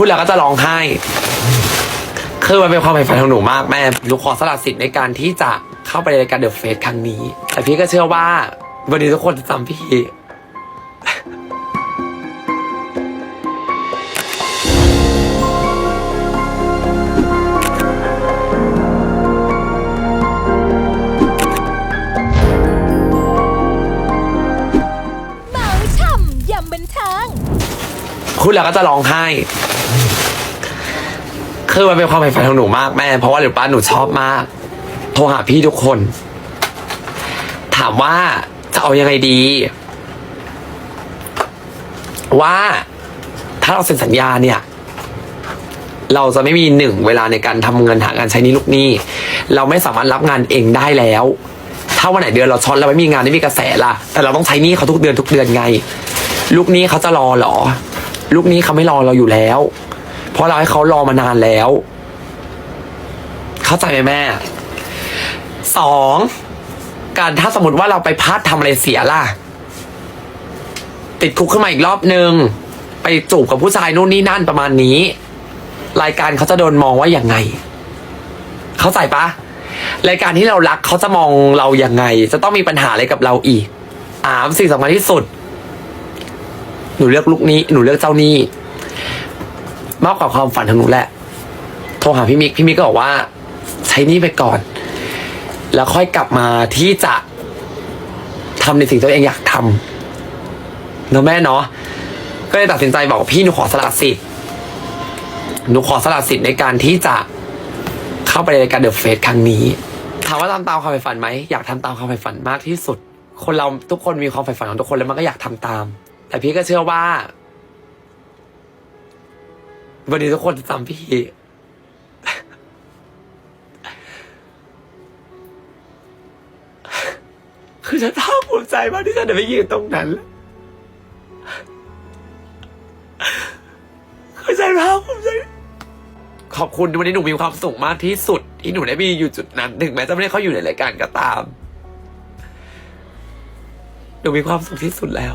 พูดแล้วก็จะร้องไห้ คือมันเป็นความใฝ่ฝันของหนูมากแม่หนูขอสละสิทธิ์ในการที่จะเข้าไปในรายการเดอะเฟสครั้งนี้ แต่พี่ก็เชื่อว่า วันนี้ทุกคนจะจำพี่เมาช่ำยำบันเทิงพูดแล้วก็จะร้องไห้ คือมันเป็นความใฝ่ฝันของหนูมากแม่ เพราะว่าหรือป้าหนูชอบมาก โทรหาพี่ทุกคน ถามว่าจะเอายังไงดี ว่าถ้าเราเซ็นสัญญาเนี่ย เราจะไม่มีหนึ่งเวลาในการทำเงินหาการใช้นี้ลูกหนี้ เราไม่สามารถรับงานเองได้แล้ว ถ้าวันไหนเดือนเราช็อตเราไม่มีงานไม่มีกระแสล่ะ แต่เราต้องใช้นี้เขาทุกเดือนทุกเดือนไง ลูกนี้เขาจะรอเหรอ ลูกนี้เขาไม่รอเราอยู่แล้ว เพราะเราให้เขารอมานานแล้ว เข้าใจไหมแม่สองการถ้าสมมติว่าเราไปพลาดทำอะไรเสียล่ะ ติดคุกขึ้นมาอีกรอบหนึ่งไปจูบกับผู้ชายนู่นนี่นั่นประมาณนี้ รายการเขาจะโดนมองว่าอย่างไง เข้าใจปะรายการที่เรารักเขาจะมองเราอย่างไง จะต้องมีปัญหาอะไรกับเราอีกอามสิ่งสำคัญที่สุด หนูเลือกลูกนี้ หนูเลือกเจ้านี้ มากกว่าความฝันของหนูแหละ โทรหาพี่มิก พี่มิกก็บอกว่า ใช้นี้ไปก่อน แล้วค่อยกลับมาที่จะทำในสิ่งที่ตัวเองอยากทำเนอะแม่เนาะก็เลยตัดสินใจบอกว่าพี่หนูขอสละสิทธิ์หนูขอสละสิทธิ์ในการที่จะเข้าไปในรายการเดอะเฟสครั้งนี้ถามว่าทำตามความใฝ่ฝันไหมอยากทำตามความใฝ่ฝันมากที่สุด คนเราทุกคนมีความใฝ่ฝันของทุกคนแล้วมันก็อยากทำตาม แต่พี่ก็เชื่อว่า วันนี้ทุกคนจำพี่ คือฉันภาคภูมิใจมากที่ฉันได้ไปยืนตรงนั้นคือฉันภาคภูมิใจขอบคุณวันนี้หนูมีความสุขมากที่สุด ที่หนูได้มีอยู่จุดนั้น ถึงแม้จะไม่ได้เขาอยู่ในรายการก็ตาม หนูมีความสุขที่สุดแล้ว